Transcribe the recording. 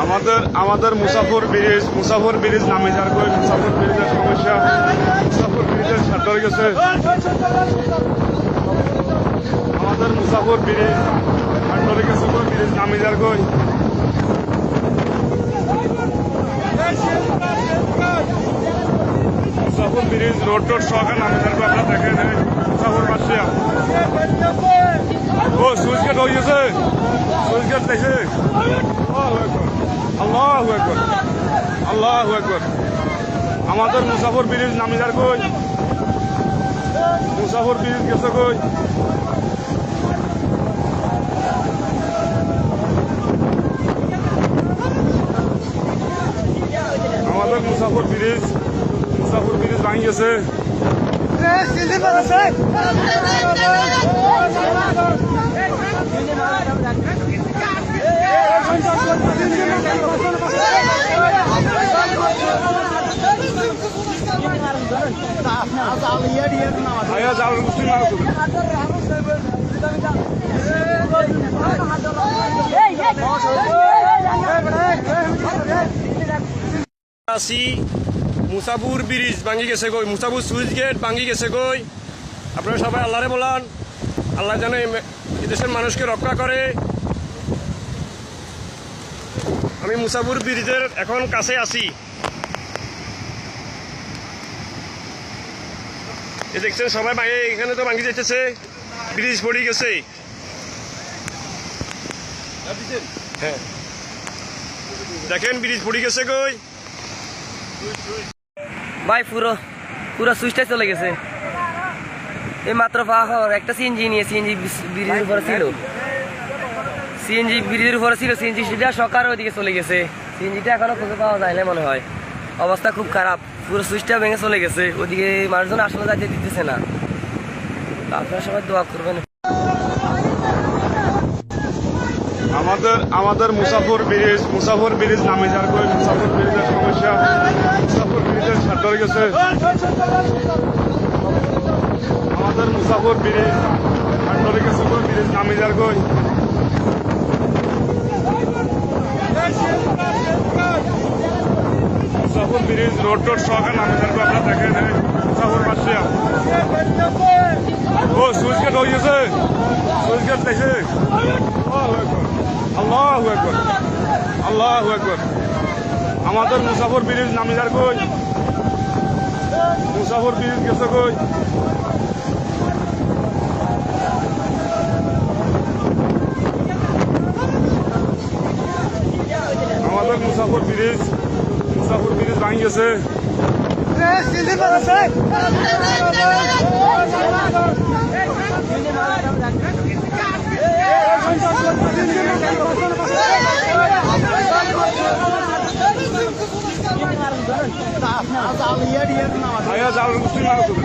আমাদের আমাদের মুসাফর bridge মুসাফর bridge নামে যার কই মুসাফর ব্রিজের সমস্যা, মুসাফর ব্রিজের হয়ে গেছে। আমাদের মুসাফর ব্রিজ সাথে গেছে ব্রিজ নামে যার কই। মুসাফর ব্রিজ রোড টোড সহকার নামে যার কই, আপনারা দেখেন মুসাফর পাশে ও, সুইচ গেট হয়ে গেছে। সুইচ গেট দেখে। আল্লাহ একবার আল্লাহ একবার আমাদের মুসাফর ব্রিজ নামিদার কই মুসাফর ব্রিজ গেছে কই আমাদের মুসাফর ব্রিজ মুসাফর ব্রিজ ভাঙি গেছে যাও তুই মারো তুমি আছি মুসাপুর ব্রিজ ভাঙি গেছে গই মুসাপুর সুইচ গেট ভাঙি গেছে গই আপনারা সবাই আল্লাহরে বলান, আল্লাহ যেন দেশের মানুষকে রক্ষা করে। আমি মুসাপুর ব্রিজের এখন কাছে আছি দেখছেন, সবাই ভাঙে এখানে তো ভাঙি যেতেছে ব্রিজ পড়ে গেছে। হ্যাঁ। দেখেন, ব্রিজ পড়ে গেছে কই? ভাই, পুরো পুরো সুইচটাই চলে গেছে। এই মাত্র খবর একটা সিএনজি নিয়ে সিএনজি ব্রিজের উপরে ছিল। সিএনজি ব্রিজের উপরে ছিল সিএনজি সেটা সকার ওইদিকে চলে গেছে। সিএনজিটা এখনও খুঁজে পাওয়া যায় না মনে হয়। অবস্থা খুব খারাপ। পুরো সুইচটা ভেঙে চলে গেছে। ওদিকে মানুষজন আসলে যাইতে দিতেছে না। আপনারা সবাই দোয়া করবেন। আমাদের আমাদের মুসাফর ব্রিজ মুসাফর ব্রিজ নামে যার কই মুসাফর ব্রিজের সমস্যা, মুসাফর ব্রিজের হয়ে গেছে। আমাদের মুসাফর ব্রিজ সাথে গেছে কই ব্রিজ নামে যার কই ব্রিজ রোড টোড সহকার নামে যার দেখেন এই মুসাফর পাশে ও সুইচ গেট হয়ে গেছে। সুইচ গেট দেখে। আল্লাহ একবার আল্লাহ একবার আমাদের মুসাফর ব্রিজ নামিদার কই? মুসাফর ব্রিজ গেছে কই? আমাদের মুসাফর ব্রিজ মুসাফর ব্রিজ ভাঙি গেছে আয়া যাও তুই মারো তুমি!